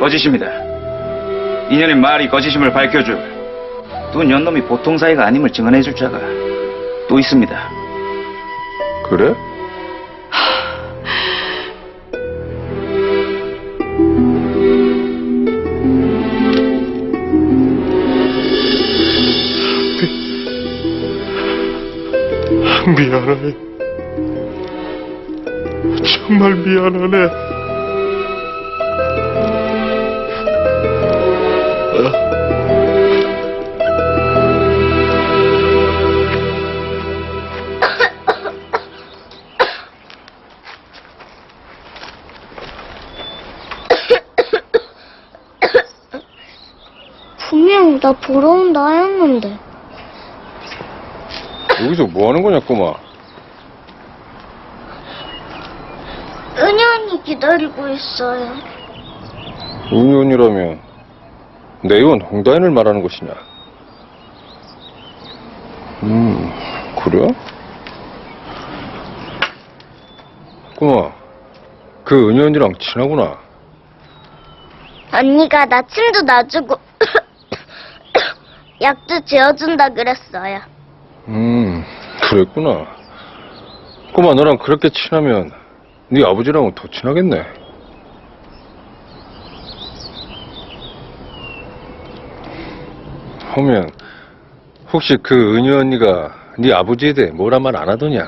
거짓입니다. 인연의 말이 거짓임을 밝혀줄 두 년놈이 보통 사이가 아님을 증언해줄 자가 또 있습니다. 그래? 미안하네. 정말 미안하네. 분명 나 보러 온다 했는데. 여기서 뭐 하는 거냐, 꼬마? 은현이 기다리고 있어요. 은연이라면 내의원 홍다인을 말하는 것이냐? 음, 그래? 꼬마, 그 은연이랑 친하구나. 언니가 나 침도 놔주고 약도 지어준다 그랬어요. 음, 그랬구나. 꼬마, 너랑 그렇게 친하면 네 아버지랑은 더 친하겠네. 하면 혹시 그 은유 언니가 네 아버지에 대해 뭐라 말 안 하더냐?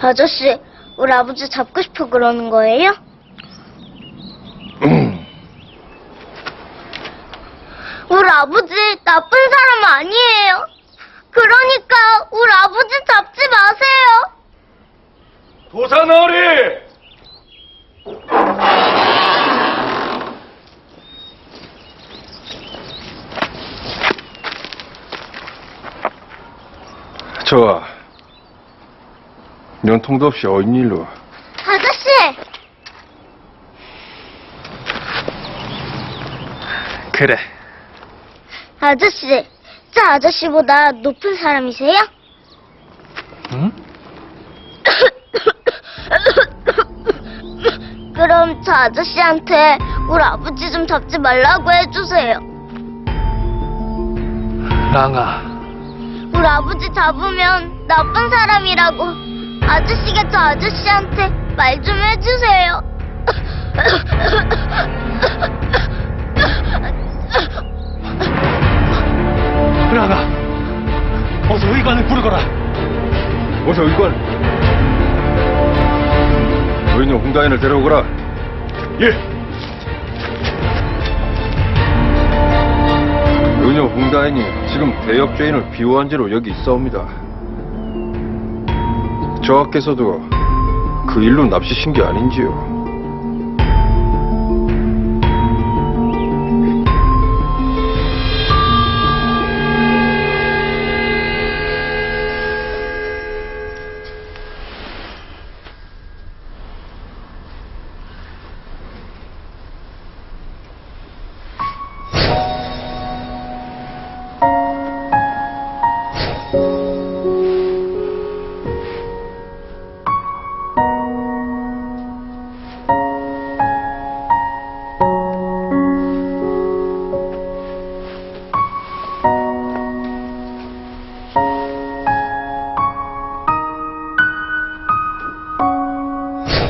아저씨, 우리 아버지 잡고 싶어 그러는 거예요? 우리 아버지 나쁜 사람 아니에요. 그러니까 우리 아버지 잡지 마세요. 도사나리! 좋아. 연통도 없이 어인 일로. 아저씨! 그래. 아저씨, 저 아저씨보다 높은 사람이세요? 응? 그럼 저 아저씨한테 우리 아버지 좀 잡지 말라고 해주세요. 랑아. 우리 아버지 잡으면 나쁜 사람이라고 아저씨가 저 아저씨한테 말 좀 해주세요. 랑아. 어서 의관을 부르거라. 어서 의관. 은유 홍다인을 데려오거라. 예. 은유 홍다인이 지금 대역죄인을 비호한 죄로 여기 있사옵니다. 저하께서도 그 일로 납치신 게 아닌지요.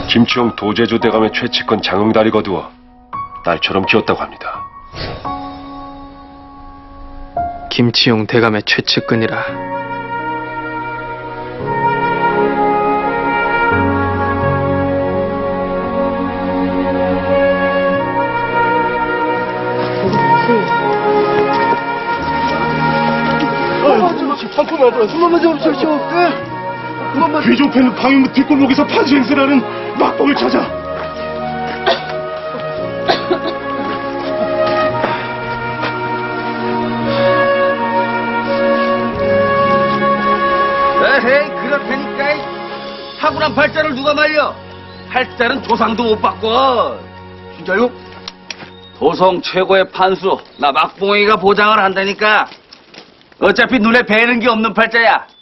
김치용 도제조 대감의 최측근 장흥다리 거두어 딸처럼 키웠다고 합니다. 김치용 대감의 최측근이라 귀족팬 방임 뒷골목에서 판수 행세라는 막봉을 찾아. 에헤이 그렇다니까. 이 탁월한 팔자를 누가 말려? 팔자는 조상도 못 받고. 진짜요? 도성 최고의 판수. 나 막봉이가 보장을 한다니까. 어차피 눈에 뵈는 게 없는 팔자야